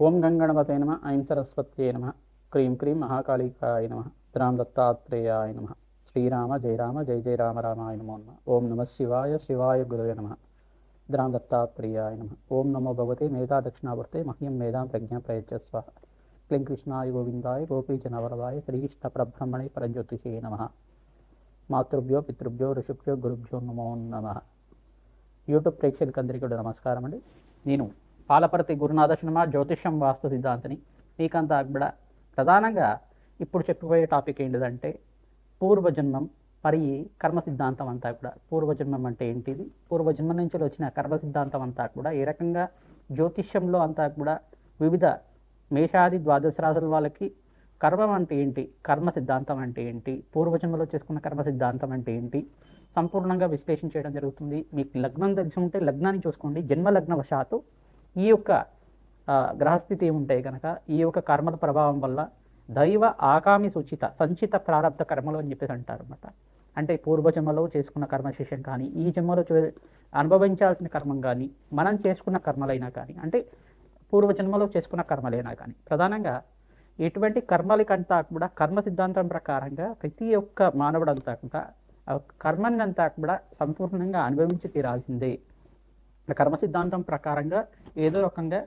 ఓం గంగణపతే నమ ఐం సరస్వత్యే నమ క్రీం క్రీం మహాకాళికాయ నమ రామ్ దత్తాత్రేయాయ నమ శ్రీరామ జయ రామ జయ జయ రామ రామాయ నమో నమ ఓం నమ శివాయ శివాయ గురవే నమ రామ్ దత్తాత్రేయాయ నమ ఓం నమో భగవతే మేధా దక్షిణావర్తే మహ్యం మేధాం ప్రజ్ఞా ప్రయచ్చస్వ క్లీం కృష్ణాయ గోవిందాయ గోపీజనవరదాయ శ్రీకృష్ణ ప్రబ్రహ్మణే పరజ్యోతిషే నమ మాతృభ్యో పితృభ్యో ఋషుభ్యో గురుభ్యో నమో నమ. యూట్యూబ్ ప్రేక్షకులందరికీ కూడా నమస్కారం అండి నేను పాలపర్తి గురునాథ శర్మ జ్యోతిష్యం వాస్తు సిద్ధాంతిని. మీకంతా కూడా ప్రధానంగా ఇప్పుడు చెప్పబోయే టాపిక్ ఏంటిదంటే పూర్వజన్మం మరి కర్మ సిద్ధాంతం అంతా కూడా. పూర్వజన్మం అంటే ఏంటిది? పూర్వజన్మ నుంచి వచ్చిన కర్మ సిద్ధాంతం అంతా కూడా ఏ రకంగా జ్యోతిష్యంలో అంతా కూడా వివిధ మేషాది ద్వాదశ రాశుల వాళ్ళకి కర్మం అంటే ఏంటి? కర్మ సిద్ధాంతం అంటే ఏంటి? పూర్వజన్మలో చేసుకున్న కర్మ సిద్ధాంతం అంటే ఏంటి? సంపూర్ణంగా విశ్లేషణ చేయడం జరుగుతుంది. మీకు లగ్నం తెలిసి ఉంటే లగ్నాన్ని చూసుకోండి. జన్మ లగ్న వశాత్తు ఈ యొక్క గ్రహస్థితి ఉంటే కనుక ఈ యొక్క కర్మల ప్రభావం వల్ల దైవ ఆగామి సుచిత సంచిత ప్రారంభ కర్మలు అని చెప్పేసి అంటారు అనమాట అంటే పూర్వజన్మలో చేసుకున్న కర్మశేషం కానీ ఈ జన్మలో చూ అనుభవించాల్సిన కర్మం కానీ మనం చేసుకున్న కర్మలైనా కానీ అంటే పూర్వజన్మలో చేసుకున్న కర్మలైనా కానీ ప్రధానంగా ఎటువంటి కర్మలకంతా కూడా కర్మ సిద్ధాంతం ప్రకారంగా ప్రతి ఒక్క మానవుడంతా కూడా ఆ కూడా సంపూర్ణంగా అనుభవించి తీరాల్సిందే. కర్మ సిద్ధాంతం ప్రకారంగా ఏదో రకంగా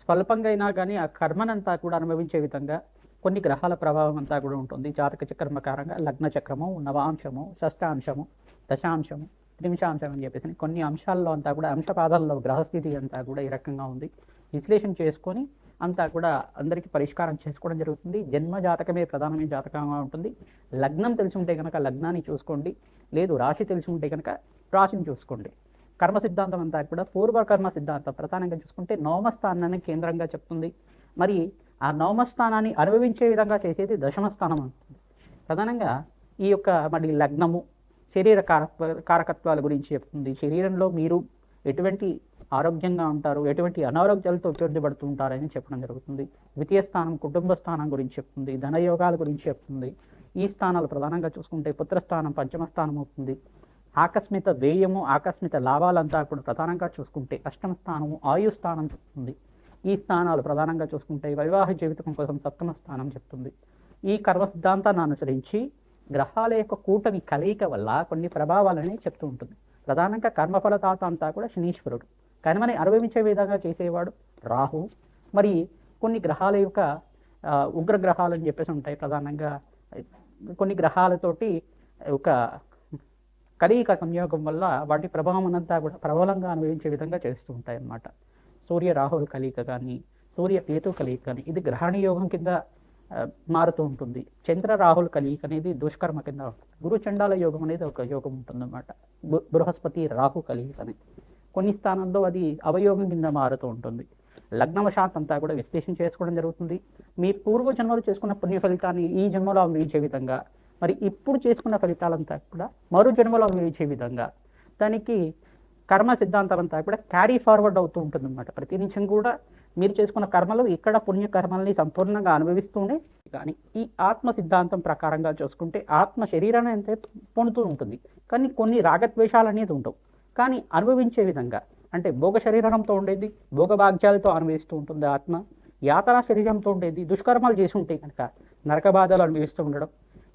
స్వల్పంగా అయినా కానీ ఆ కర్మనంతా కూడా అనుభవించే విధంగా కొన్ని గ్రహాల ప్రభావం అంతా కూడా ఉంటుంది. జాతక చక్రం కారంగా లగ్న చక్రము నవాంశము షష్టాంశము దశాంశము త్రింశాంశం అని చెప్పేసి కొన్ని అంశాల్లో అంతా కూడా అంశపాదాల్లో గ్రహస్థితి అంతా కూడా ఈ రకంగా ఉంది. విశ్లేషణ చేసుకొని అంతా కూడా అందరికీ పరిష్కారం చేసుకోవడం జరుగుతుంది. జన్మ జాతకమే ప్రధానమైన జాతకంగా ఉంటుంది. లగ్నం తెలిసి ఉంటే కనుక లగ్నాన్ని చూసుకోండి. లేదు రాశి తెలిసి ఉంటే కనుక రాశిని చూసుకోండి. కర్మ సిద్ధాంతం అంతా కూడా పూర్వ కర్మ సిద్ధాంతం. ప్రధానంగా చూసుకుంటే నవమస్థానాన్ని కేంద్రంగా చెప్తుంది. మరి ఆ నవమస్థానాన్ని అనుభవించే విధంగా చేసేది దశమ స్థానం అవుతుంది ప్రధానంగా ఈ యొక్క మరి లగ్నము శరీర కారక కారకత్వాల గురించి చెప్తుంది. శరీరంలో మీరు ఎటువంటి ఆరోగ్యంగా ఉంటారు ఎటువంటి అనారోగ్యాలతో ఉపయోగపడుతూ ఉంటారని చెప్పడం జరుగుతుంది. ద్వితీయ స్థానం కుటుంబ స్థానం గురించి చెప్తుంది. ధనయోగాల గురించి చెప్తుంది. ఈ స్థానాలు ప్రధానంగా చూసుకుంటే పుత్రస్థానం పంచమ స్థానం అవుతుంది. ఆకస్మిక వ్యయము ఆకస్మిక లాభాలంతా కూడా ప్రధానంగా చూసుకుంటే అష్టమ స్థానము ఆయు స్థానం చెప్తుంది. ఈ స్థానాలు ప్రధానంగా చూసుకుంటే వైవాహిక జీవితం కోసం సప్తమ స్థానం చెప్తుంది. ఈ కర్మ సిద్ధాంతాన్ని అనుసరించి గ్రహాల యొక్క కూటమి కలయిక వల్ల కొన్ని ప్రభావాలని చెప్తూ ఉంటుంది. ప్రధానంగా కర్మఫలతాత అంతా కూడా శనీశ్వరుడు. కర్మని అనుభవించే విధంగా చేసేవాడు రాహు. మరి కొన్ని గ్రహాల యొక్క ఉగ్ర గ్రహాలు అని చెప్పేసి ఉంటాయి ప్రధానంగా. కొన్ని గ్రహాలతోటి ఒక కలయిక సంయోగం వల్ల వాటి ప్రభావం అంతా కూడా ప్రబలంగా అనుభవించే విధంగా చేస్తూ ఉంటాయి అన్నమాట సూర్య రాహుల్ కలీక కానీ సూర్య కేతు కలయిక కానీ ఇది గ్రహణ యోగం కింద మారుతూ ఉంటుంది. చంద్ర రాహుల్ కలయిక అనేది దుష్కర్మ కింద ఉంటుంది. గురు చండాల యోగం అనేది ఒక యోగం ఉంటుందన్నమాట. బృహస్పతి రాహు కలయిక అనేది కొన్ని స్థానంలో అది అవయోగం కింద మారుతూ ఉంటుంది. లగ్నవశాత్ అంతా కూడా విశ్లేషణ చేసుకోవడం జరుగుతుంది. మీ పూర్వ జన్మలో చేసుకున్న పుణ్య ఫలితాన్ని ఈ జన్మలో అనుభవించే విధంగా మరి ఇప్పుడు చేసుకున్న ఫలితాలంతా కూడా మరో జన్మలో అనుభవించే విధంగా. దానికి కర్మ సిద్ధాంతం అంతా కూడా క్యారీ ఫార్వర్డ్ అవుతూ ఉంటుంది అనమాట ప్రతి నిమిషం కూడా మీరు చేసుకున్న కర్మలు ఇక్కడ పుణ్యకర్మల్ని సంపూర్ణంగా అనుభవిస్తూనే కానీ ఈ ఆత్మ సిద్ధాంతం ప్రకారంగా చూసుకుంటే ఆత్మ శరీరాన్ని అంతే పొందుతూ ఉంటుంది. కానీ కొన్ని రాగద్వేషాలు అనేది ఉండవు. కానీ అనుభవించే విధంగా అంటే భోగ శరీరంతో ఉండేది భోగభాగ్యాలతో అనుభవిస్తూ ఉంటుంది ఆత్మ యాతనా శరీరంతో ఉండేది దుష్కర్మాలు చేసి ఉంటే కనుక నరక బాధలు అనుభవిస్తూ ఉండడం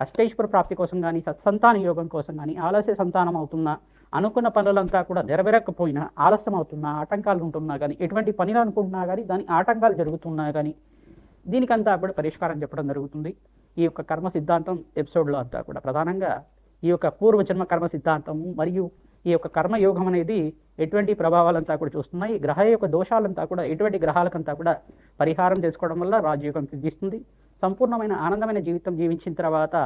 అష్టైశ్వర ప్రాప్తి కోసం కానీ సత్సంతాన యోగం కోసం కానీ ఆలస్య సంతానం అవుతున్నా అనుకున్న పనులంతా కూడా నెరవేరకపోయినా ఆలస్యం అవుతున్నా ఆటంకాలు ఉంటున్నా కానీ ఎటువంటి పనిని అనుకుంటున్నా కానీ దాని ఆటంకాలు జరుగుతున్నా కానీ దీనికంతా కూడా పరిష్కారం చెప్పడం జరుగుతుంది. ఈ యొక్క కర్మ సిద్ధాంతం ఎపిసోడ్లో అంతా కూడా ప్రధానంగా ఈ యొక్క పూర్వజన్మ కర్మ సిద్ధాంతము మరియు ఈ యొక్క కర్మయోగం అనేది ఎటువంటి ప్రభావాలంతా కూడా చూస్తున్నాయి. గ్రహ యొక్క దోషాలంతా కూడా ఎటువంటి గ్రహాలకంతా కూడా పరిహారం చేసుకోవడం వల్ల రాజయోగం సిద్ధిస్తుంది. సంపూర్ణమైన ఆనందమైన జీవితం జీవించిన తర్వాత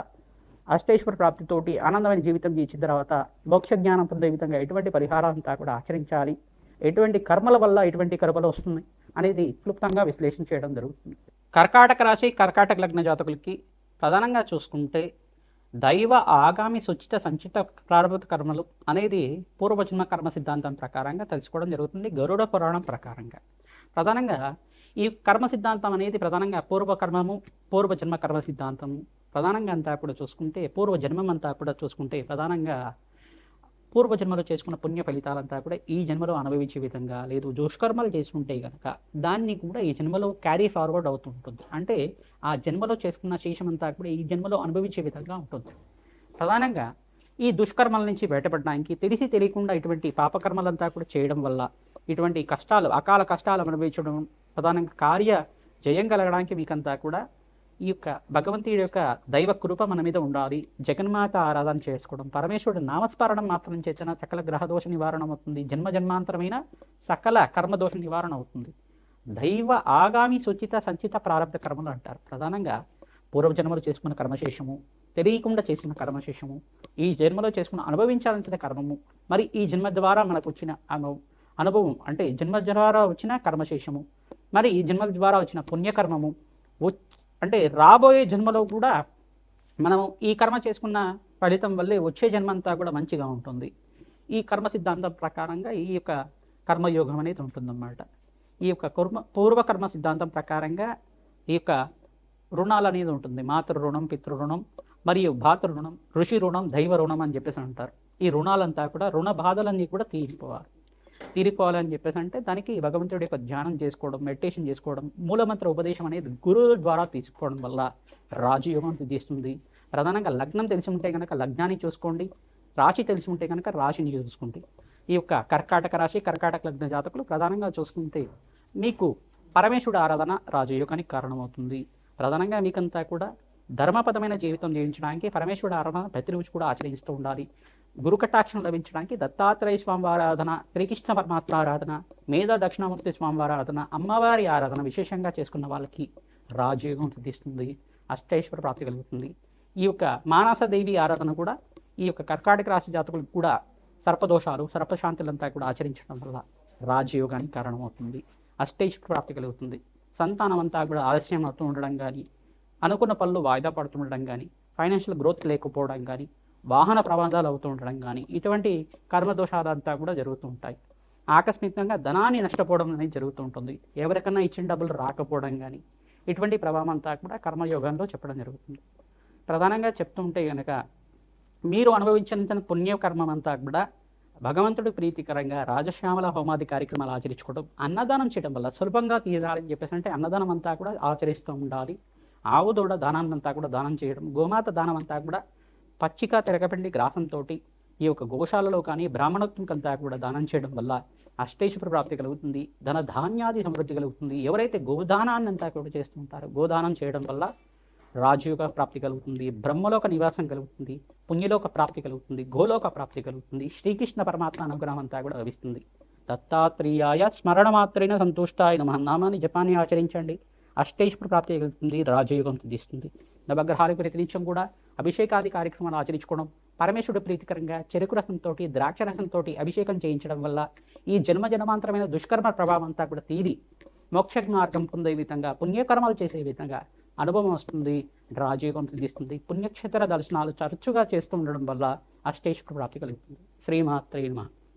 అష్టేశ్వర ప్రాప్తితోటి ఆనందమైన జీవితం జీవించిన తర్వాత మోక్ష జ్ఞానం పొందే విధంగా ఎటువంటి పరిహారాలంతా కూడా ఆచరించాలి. ఎటువంటి కర్మల వల్ల ఎటువంటి కర్మలు వస్తుంది అనేది క్లుప్తంగా విశ్లేషణ చేయడం జరుగుతుంది. కర్కాటక రాశి కర్కాటక లగ్న జాతకులకి ప్రధానంగా చూసుకుంటే దైవ ఆగామి సుచిత సంచిత ప్రారంభ కర్మలు అనేది పూర్వజన్మ కర్మ సిద్ధాంతం ప్రకారంగా తెలుసుకోవడం జరుగుతుంది. గరుడ పురాణం ప్రకారంగా. ప్రధానంగా ఈ కర్మ సిద్ధాంతం అనేది ప్రధానంగా పూర్వకర్మము పూర్వజన్మ కర్మ సిద్ధాంతము. ప్రధానంగా అంతా కూడా చూసుకుంటే పూర్వ జన్మం అంతా కూడా చూసుకుంటే ప్రధానంగా పూర్వ జన్మలో చేసుకున్న పుణ్య ఫలితాలంతా కూడా ఈ జన్మలో అనుభవించే విధంగా లేదు. దుష్కర్మలు చేసుకుంటే కనుక దాన్ని కూడా ఈ జన్మలో క్యారీ ఫార్వర్డ్ అవుతుంటుంది. అంటే ఆ జన్మలో చేసుకున్న శేషం అంతా కూడా ఈ జన్మలో అనుభవించే విధంగా ఉంటుంది. ప్రధానంగా ఈ దుష్కర్మల నుంచి బయటపడడానికి తెలిసి తెలియకుండా ఇటువంటి పాపకర్మలంతా కూడా చేయడం వల్ల ఇటువంటి కష్టాలు అకాల కష్టాలు అనుభవించడం ప్రధానంగా కార్య జయం కలగడానికి మీకంతా కూడా ఈ యొక్క భగవంతుడి యొక్క దైవ కృప మన మీద ఉండాలి. జగన్మాత ఆరాధన చేసుకోవడం పరమేశ్వరుడు నామస్మరణం మాత్రం చేసిన సకల గ్రహదోష నివారణ అవుతుంది. జన్మ జన్మాంతరమైన సకల కర్మదోష నివారణ అవుతుంది. దైవ ఆగామి సుచిత సంచిత ప్రారంభ కర్మలు అంటారు. ప్రధానంగా పూర్వజన్మలు చేసుకున్న కర్మశేషము తెలియకుండా చేసిన కర్మశేషము ఈ జన్మలో చేసుకున్న అనుభవించాల్సిన కర్మము మరి ఈ జన్మ ద్వారా మనకు వచ్చిన అనుభవం. అంటే జన్మ ద్వారా వచ్చిన కర్మశేషము. మరి ఈ జన్మ ద్వారా వచ్చిన పుణ్యకర్మము అంటే రాబోయే జన్మలో కూడా మనము ఈ కర్మ చేసుకున్న ఫలితం వల్లే వచ్చే జన్మ అంతా కూడా మంచిగా ఉంటుంది. ఈ కర్మ సిద్ధాంతం ప్రకారంగా ఈ యొక్క కర్మయోగం అనేది ఉంటుందన్నమాట. ఈ యొక్క కర్మ పూర్వకర్మ సిద్ధాంతం ప్రకారంగా ఈ యొక్క రుణాలు అనేది ఉంటుంది. మాతృ రుణం పితృరుణం మరియు భాతృ రుణం ఋషి రుణం దైవ రుణం అని చెప్పేసి అంటారు. ఈ రుణాలంతా కూడా రుణ బాధలన్నీ కూడా తీరిపోవాలి. తీరిపోవాలని చెప్పేసి అంటే దానికి భగవంతుడి యొక్క ధ్యానం చేసుకోవడం మెడిటేషన్ చేసుకోవడం మూలమంత్ర ఉపదేశం అనేది గురువుల ద్వారా తీసుకోవడం వల్ల రాజయోగం తీస్తుంది ప్రధానంగా లగ్నం తెలిసి ఉంటే కనుక లగ్నాన్ని చూసుకోండి. రాశి తెలిసి ఉంటే కనుక రాశిని చూసుకోండి. ఈ యొక్క కర్కాటక రాశి కర్కాటక లగ్న జాతకులు ప్రధానంగా చూసుకుంటే మీకు పరమేశ్వరుడు ఆరాధన రాజయోగానికి కారణమవుతుంది. ప్రధానంగా మీకంతా కూడా ధర్మపదమైన జీవితం జీవించడానికి పరమేశ్వరుడు ఆరాధన ప్రతిరోజు కూడా ఆచరిస్తూ ఉండాలి. గురు కటాక్షం లభించడానికి దత్తాత్రేయ స్వామి ఆరాధన శ్రీకృష్ణ పరమాత్మ ఆరాధన మేధా దక్షిణామూర్తి స్వామి ఆరాధన అమ్మవారి ఆరాధన విశేషంగా చేసుకున్న వాళ్ళకి రాజయోగం సిద్ధిస్తుంది అష్టైశ్వర ప్రాప్తి కలుగుతుంది. ఈ యొక్క మానసదేవి ఆరాధన కూడా ఈ యొక్క కర్కాటక రాశి జాతకులకు కూడా సర్పదోషాలు సర్పశాంతులంతా కూడా ఆచరించడం వల్ల రాజయోగానికి కారణమవుతుంది అష్టైశ్వర ప్రాప్తి కలుగుతుంది. సంతానం అంతా కూడా ఆలస్యం అవుతూ ఉండడం కానీ అనుకున్న పనులు వాయిదా పడుతుండడం కానీ ఫైనాన్షియల్ గ్రోత్ లేకపోవడం కానీ వాహన ప్రమాదాలు అవుతూ ఉండడం కానీ ఇటువంటి కర్మదోషాలంతా కూడా జరుగుతూ ఉంటాయి. ఆకస్మికంగా ధనాన్ని నష్టపోవడం అనేది జరుగుతూ ఉంటుంది. ఎవరికన్నా ఇచ్చిన డబ్బులు రాకపోవడం కానీ ఇటువంటి ప్రభావం అంతా కూడా కర్మయోగంలో చెప్పడం జరుగుతుంది. ప్రధానంగా చెప్తుంటే కనుక మీరు అనుభవించిన పుణ్యకర్మం అంతా కూడా భగవంతుడు ప్రీతికరంగా రాజశ్యామల హోమాది కార్యక్రమాలు ఆచరించుకోవడం అన్నదానం చేయడం వల్ల సులభంగా తీరాలని చెప్పేసి అంటే అన్నదానం అంతా కూడా ఆచరిస్తూ ఉండాలి. ఆవు దూడ కూడా దానం చేయడం గోమాత దానం అంతా కూడా పచ్చిక తిరగపిండి గ్రాసంతో ఈ యొక్క గోశాలలో కానీ బ్రాహ్మణత్వంకంతా కూడా దానం చేయడం వల్ల అష్టేశ్వర ప్రాప్తి కలుగుతుంది ధన ధాన్యాది సమృద్ధి కలుగుతుంది. ఎవరైతే గోదానాన్ని అంతా కూడా చేస్తుంటారో గోదానం చేయడం వల్ల రాజయోగ ప్రాప్తి కలుగుతుంది బ్రహ్మలోక నివాసం కలుగుతుంది పుణ్యలోక ప్రాప్తి కలుగుతుంది గోలోక ప్రాప్తి కలుగుతుంది శ్రీకృష్ణ పరమాత్మ అనుగ్రహం అంతా కూడా లభిస్తుంది. దత్తాత్రేయాయ స్మరణ మాత్రైన సంతుష్టాయ నమ. నామాన్ని జపాన్ని ఆచరించండి. అష్టేశ్వర ప్రాప్తి కలుగుతుంది రాజయోగం తీస్తుంది నవగ్రహాలకు ప్రతినిత్యం కూడా అభిషేకాది కార్యక్రమాలు ఆచరించుకోవడం పరమేశ్వరుడు ప్రీతికరంగా చెరుకు రసంతో ద్రాక్ష రసంతో అభిషేకం చేయించడం వల్ల ఈ జన్మ జన్మాంతరమైన దుష్కర్మ ప్రభావం అంతా కూడా తీరి మోక్ష మార్గం పొందే విధంగా పుణ్యకర్మలు చేసే విధంగా అనుభవం వస్తుంది రాజయోగం సిద్ధిస్తుంది పుణ్యక్షేత్ర దర్శనాలు తరచుగా చేస్తూ ఉండడం వల్ల అష్టేశ్వర ప్రాప్తి కలుగుతుంది. శ్రీమాత్రే